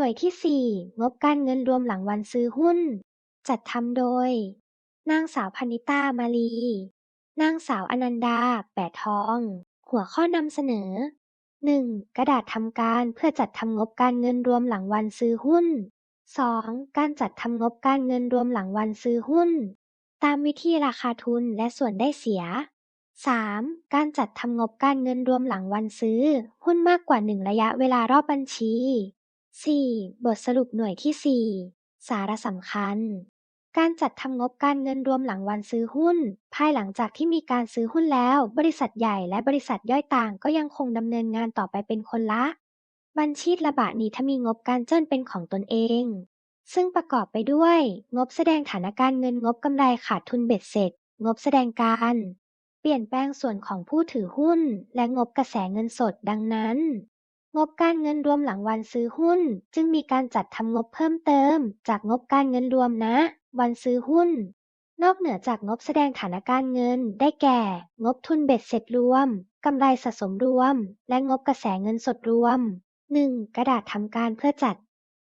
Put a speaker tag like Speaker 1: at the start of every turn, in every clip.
Speaker 1: หน่วยที่ 4 งบการเงินรวมหลังวันซื้อหุ้น จัดทำโดย นางสาวพนิตามาลี นางสาวอนันดา แปะทอง หัวข้อนำเสนอ 1. กระดาษทำการเพื่อจัดทำงบการเงินรวมหลังวันซื้อหุ้น 2. การจัดทำงบการเงินรวมหลังวันซื้อหุ้น ตามวิธีราคาทุนและส่วนได้เสีย 3. การจัดทำงบการเงินรวมหลังวันซื้อ หุ้นมากกว่า 1 ระยะเวลารอบบัญชี 4. บทสรุปหน่วยที่ 4 สาระสำคัญ การจัดทำงบการเงินรวมหลังวันซื้อหุ้น ภายหลังจากที่มีการซื้อหุ้นแล้ว บริษัทใหญ่และบริษัทย่อยต่างก็ยังคงดำเนินงานต่อไปเป็นคนละ บัญชีระบาดนี้ถ้ามีงบการเจิ้นเป็นของตนเอง ซึ่งประกอบไปด้วย งบแสดงฐานะการเงินงบกำไรขาดทุนเบ็ดเสร็จ งบแสดงการเปลี่ยนแปลงส่วนของผู้ถือหุ้น และงบกระแสเงินสดดังนั้น งบการเงินรวมหลังวันซื้อหุ้น จึงมีการจัดทำงบเพิ่มเติม จากงบการเงินรวม ณ วันซื้อหุ้น นอกเหนือจากงบแสดงฐานะการเงิน ได้แก่ งบทุนเบ็ดเสร็จรวม กำไรสะสมรวม และงบกระแสเงินสดรวม 1. กระดาษทำการเพื่อจัด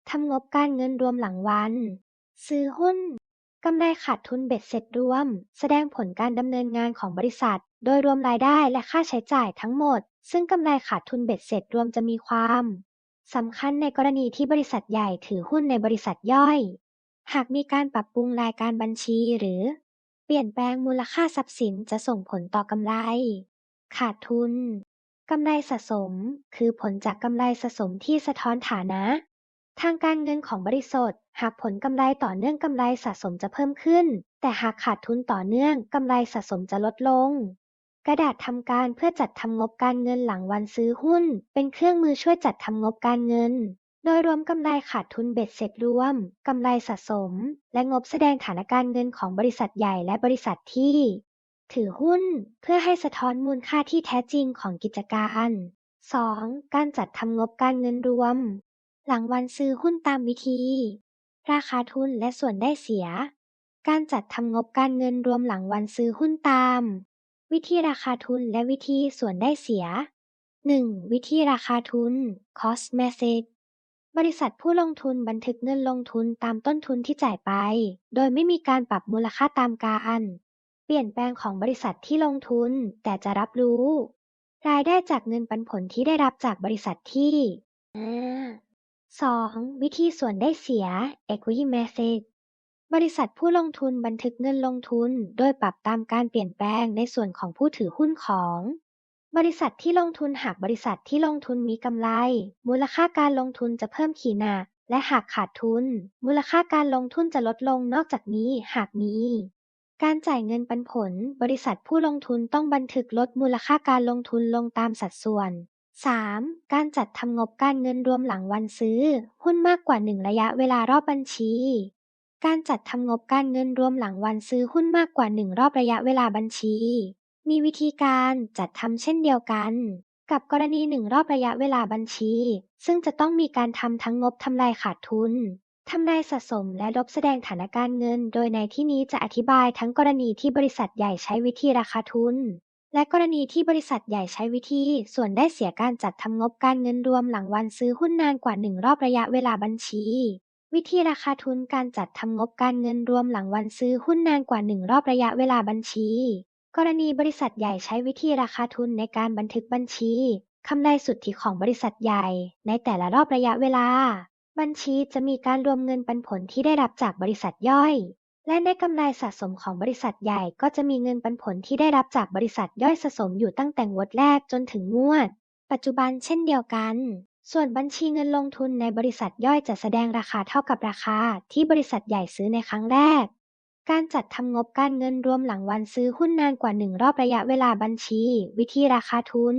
Speaker 1: ทำงบการเงินรวมหลังวันซื้อหุ้น กำไรขาดทุนเบ็ดเสร็จรวม แสดงผลการดำเนินงานของบริษัท โดยรวมรายได้และค่าใช้จ่ายทั้งหมด ซึ่งกำไรขาดทุนเบ็ดเสร็จรวมจะมีความสำคัญในกรณีที่บริษัทใหญ่ถือหุ้นในบริษัทย่อย หากมีการปรับปรุงรายการบัญชีหรือ เปลี่ยนแปลงมูลค่าทรัพย์สินจะส่งผลต่อกำไร ขาดทุนกำไรสะสม คือผลจากกำไรสะสมที่สะท้อนฐานะ ทางการเงินของบริษัท หากผลกำไรต่อเนื่องกำไรสะสมจะเพิ่มขึ้น แต่หากขาดทุนต่อเนื่องกำไรสะสมจะลดลง กระดาษทำการเพื่อจัดทำงบการเงินหลังวันซื้อหุ้น เป็นเครื่องมือช่วยจัดทำงบการเงิน โดยรวมกำไรขาดทุนเบ็ดเสร็จรวมกำไรสะสม และงบแสดงฐานการเงินของบริษัทใหญ่และบริษัทที่ ถือหุ้น เพื่อให้สะท้อนมูลค่าที่แท้จริงของกิจการ 2. การจัดทำงบการเงินรวม หลังวันซื้อหุ้นตามวิธี ราคาทุนและส่วนได้เสีย การจัดทำงบการเงินรวมหลังวันซื้อหุ้นตาม วิธีราคาทุนและวิธีส่วนได้เสีย 1. วิธีราคาทุน cost method บริษัทผู้ลงทุนบันทึกเงินลงทุนตามต้นทุนที่จ่ายไป โดยไม่มีการปรับมูลค่าตามการเปลี่ยนแปลงของบริษัทที่ลงทุน แต่จะรับรู้ รายได้จากเงินปันผลที่ได้รับจากบริษัทที่ 2. วิธีส่วนได้เสีย equity method บริษัทผู้ลงทุนบันทึกเงินลงทุน โดยปรับตามการเปลี่ยนแปลงในส่วนของผู้ถือหุ้นของ บริษัทที่ลงทุนหากบริษัทที่ลงทุนมีกำไร มูลค่าการลงทุนจะเพิ่มขีดหนักและหากขาดทุน มูลค่าการลงทุนจะลดลงนอกจากนี้หากมี การจ่ายเงินปันผล บริษัทผู้ลงทุนต้องบันทึกลดมูลค่าการลงทุนลงตามสัดส่วน 3. การจัดทำงบการเงินรวมหลังวันซื้อ หุ้นมากกว่า 1 ระยะเวลารอบบัญชี การจัดทำงบการเงินรวมหลังวันซื้อหุ้นมากกว่า 1 รอบระยะเวลาบัญชี มีวิธีการจัดทำเช่นเดียวกัน กับกรณี 1 รอบระยะเวลาบัญชี ซึ่งจะต้องมีการทำทั้งงบทำลายขาดทุนทำลายสะสมและลบแสดงฐานการเงิน โดยในที่นี้จะอธิบายทั้งกรณีที่บริษัทใหญ่ใช้วิธีราคาทุน และกรณีที่บริษัทใหญ่ใช้วิธี ส่วนได้เสียการจัดทำงบการเงินรวมหลังวันซื้อหุ้นนานกว่า1รอบระยะเวลาบัญชี วิธีราคาทุนการจัดทำงบการเงินรวมหลังวันซื้อหุ้นนานกว่า1รอบระยะเวลาบัญชี กรณีบริษัทใหญ่ใช้วิธีราคาทุนในการบันทึกบัญชีกำไรสุทธิของบริษัทใหญ่ ในแต่ละรอบระยะเวลา บัญชีจะมีการรวมเงินปันผลที่ได้รับจากบริษัทย่อย และในกำไรสะสมของบริษัทใหญ่ก็จะมีเงินปันผลที่ได้รับจากบริษัทย่อยสะสมอยู่ตั้งแต่งวดแรกจนถึงงวด ปัจจุบันเช่นเดียวกัน ส่วนบัญชีเงินลงทุนในบริษัทย่อยจะแสดงราคาเท่ากับราคาที่บริษัทใหญ่ซื้อในครั้งแรก การจัดทำงบการเงินรวมหลังวันซื้อหุ้นนานกว่า1รอบระยะเวลาบัญชี วิธีราคาทุน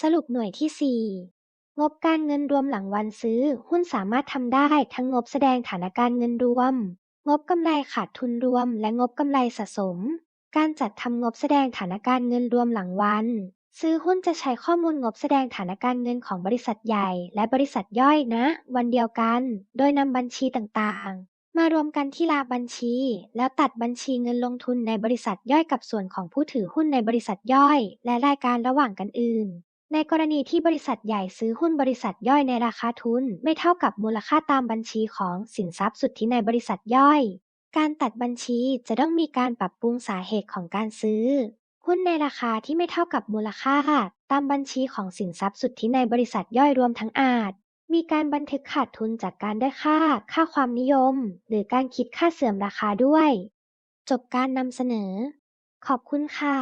Speaker 1: สรุปหน่วยที่ 4งบการเงินรวมหลังวันซื้อ หุ้นสามารถทำได้ทั้งงบแสดงฐานการเงินรวม งบกำไรขาดทุนรวม และงบกำไรสะสม การจัดทำงบแสดงฐานะการเงินรวมหลังวัน ซื้อหุ้นจะใช้ข้อมูลงบแสดงฐานะการเงินของบริษัทใหญ่ และบริษัทย่อยนะ วันเดียวกัน โดยนำบัญชีต่างๆ มารวมกันที่ลาบัญชี แล้วตัดบัญชีเงินลงทุนในบริษัทย่อยกับส่วนของผู้ถือหุ้นในบริษัทย่อย และรายการระหว่างกันอื่น ในกรณีที่บริษัทใหญ่ซื้อหุ้นบริษัทย่อยในราคาทุนไม่เท่ากับมูลค่าตามบัญชีของสินทรัพย์สุทธิในบริษัทย่อย การตัดบัญชีจะต้องมีการปรับปรุงสาเหตุของการซื้อ หุ้นในราคาที่ไม่เท่ากับมูลค่า ตามบัญชีของสินทรัพย์สุทธิในบริษัทย่อยรวมทั้งอาจ มีการบันทึกขาดทุนจากการได้ค่า ค่าความนิยม หรือการคิดค่าเสื่อมราคาด้วย จบการนำเสนอ ขอบคุณค่ะ